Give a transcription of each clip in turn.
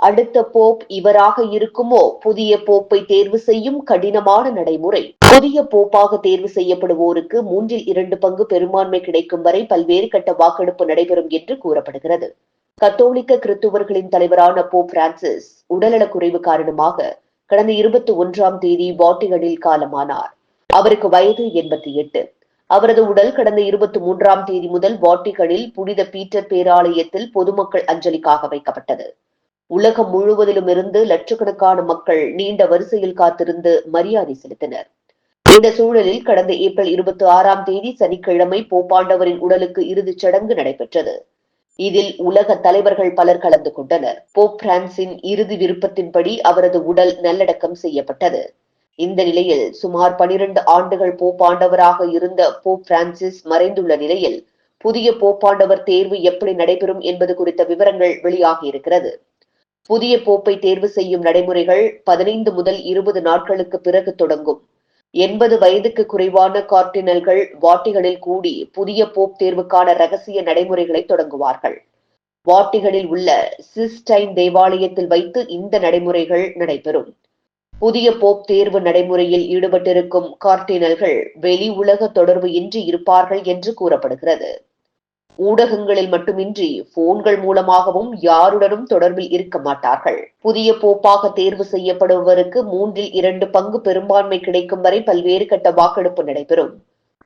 அடுத்த போப் இவராக இருக்குமோ? புதிய போப்பை தேர்வு செய்யும் கடினமான நடைமுறை. புதிய போப்பாக தேர்வு செய்யப்படுவோருக்கு மூன்றில் இரண்டு பங்கு பெரும்பான்மை கிடைக்கும் வரை பல்வேறு கட்ட வாக்கெடுப்பு நடைபெறும் என்று கூறப்படுகிறது. கத்தோலிக்க கிறிஸ்துவர்களின் தலைவரான போப் பிரான்சிஸ் உடல்நலக் குறைவு காரணமாக கடந்த இருபத்தி ஒன்றாம் தேதி வாட்டிகனில் காலமானார். அவருக்கு வயது எண்பத்தி எட்டு. அவரது உடல் கடந்த இருபத்தி மூன்றாம் தேதி முதல் வாட்டிகனில் புனித பீட்டர் பேராலயத்தில் பொதுமக்கள் அஞ்சலிக்காக வைக்கப்பட்டது. உலகம் முழுவதிலும் இருந்து லட்சக்கணக்கான மக்கள் நீண்ட வரிசையில் காத்திருந்து மரியாதை செலுத்தினர். இந்த சூழலில் கடந்த ஏப்ரல் இருபத்தி ஆறாம் தேதி சனிக்கிழமை போப்பாண்டவரின் உடலுக்கு இறுதிச் சடங்கு நடைபெற்றது. இதில் உலக தலைவர்கள் பலர் கலந்து கொண்டனர். போப் பிரான்சின் இறுதி விருப்பத்தின்படி அவரது உடல் நல்லடக்கம் செய்யப்பட்டது. இந்த நிலையில் சுமார் பனிரெண்டு ஆண்டுகள் போப்பாண்டவராக இருந்த போப் பிரான்சிஸ் மறைந்துள்ள நிலையில் புதிய போப்பாண்டவர் தேர்வு எப்படி நடைபெறும் என்பது குறித்த விவரங்கள் வெளியாகியிருக்கிறது புதிய போப்பை தேர்வு செய்யும் நடைமுறைகள் பதினைந்து முதல் இருபது நாட்களுக்கு பிறகு தொடங்கும். எண்பது வயதுக்கு குறைவான கார்டினல்கள் வாட்டிகளில் கூடி புதிய போப் தேர்வுக்கான ரகசிய நடைமுறைகளை தொடங்குவார்கள். வாட்டிகளில் உள்ள சிஸ்டைன் தேவாலயத்தில் வைத்து இந்த நடைமுறைகள் நடைபெறும். புதிய போப் தேர்வு நடைமுறையில் ஈடுபட்டிருக்கும் கார்டினல்கள் வெளி உலக தொடர்பு இன்றி இருப்பார்கள் என்று கூறப்படுகிறது. ஊடகங்களில் மட்டுமின்றி போன்கள் மூலமாகவும் யாருடனும் தொடர்பில் இருக்க மாட்டார்கள். புதிய போப்பாக தேர்வு செய்யப்படுபவருக்கு மூன்றில் இரண்டு பங்கு பெரும்பான்மை கிடைக்கும் வரை பல்வேறு கட்ட வாக்கெடுப்பு நடைபெறும்.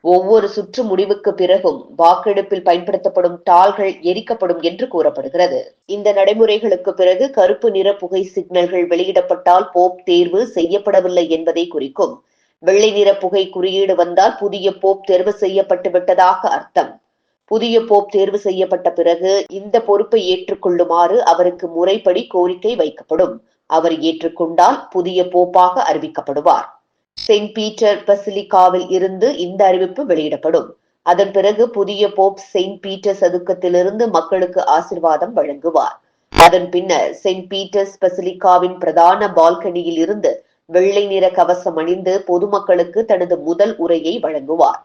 ஒவ்வொரு சுற்று முடிவுக்கு பிறகும் வாக்கெடுப்பில் பயன்படுத்தப்படும் டால்கள் எரிக்கப்படும் என்று கூறப்படுகிறது. இந்த நடைமுறைகளுக்கு பிறகு கருப்பு நிற புகை சிக்னல்கள் வெளியிடப்பட்டால் போப் தேர்வு செய்யப்படவில்லை என்பதை குறிக்கும். வெள்ளை நிற புகை குறியீடு வந்தால் புதிய போப் தேர்வு செய்யப்பட்டு விட்டதாக அர்த்தம். புதிய போப் தேர்வு செய்யப்பட்ட பிறகு இந்த பொறுப்பை ஏற்றுக்கொள்ளுமாறு அவருக்கு முறைப்படி கோரிக்கை வைக்கப்படும். அவர் ஏற்றுக்கொண்டால் புதிய போப்பாக அறிவிக்கப்படுவார். செயின்ட் பீட்டர் பசிலிகாவில் இருந்து இந்த அறிவிப்பு வெளியிடப்படும். அதன் பிறகு புதிய போப் செயின்ட் பீட்டர் சதுக்கத்திலிருந்து மக்களுக்கு ஆசிர்வாதம் வழங்குவார். அதன் பின்னர் செயின்ட் பீட்டர்ஸ் பசிலிகாவின் பிரதான பால்கனியில் இருந்து வெள்ளை நிற கவசம் அணிந்து பொதுமக்களுக்கு தனது முதல் உரையை வழங்குவார்.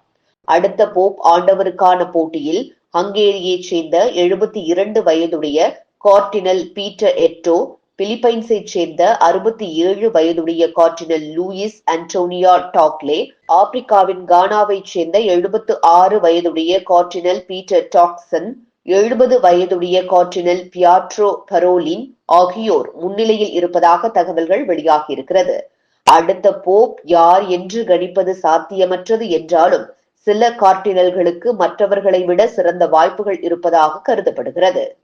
அடுத்த போப் ஆண்டவருக்கான போட்டியில் ஹங்கேரியைச் சேர்ந்த எழுபத்தி இரண்டு வயதுடைய கார்டினல் பீட்டர் எட்டோ பிலிப்பைன்ஸைச் சேர்ந்த அறுபத்தி ஏழு வயதுடைய கார்டினல் லூயிஸ் அன்டோனியா டாக்லே ஆப்பிரிக்காவின் கானாவைச் சேர்ந்த எழுபத்து ஆறு வயதுடைய கார்டினல் பீட்டர் டாக்சன் எழுபது வயதுடைய கார்டினல் பியாட்ரோ பரோலின் ஆகியோர் முன்னிலையில் இருப்பதாக தகவல்கள் வெளியாகியிருக்கிறது. அடுத்த போப் யார் என்று கணிப்பது சாத்தியமற்றது என்றாலும் சில கார்டினல்களுக்கு மற்றவர்களை விட சிறந்த வாய்ப்புகள் இருப்பதாக கருதப்படுகிறது.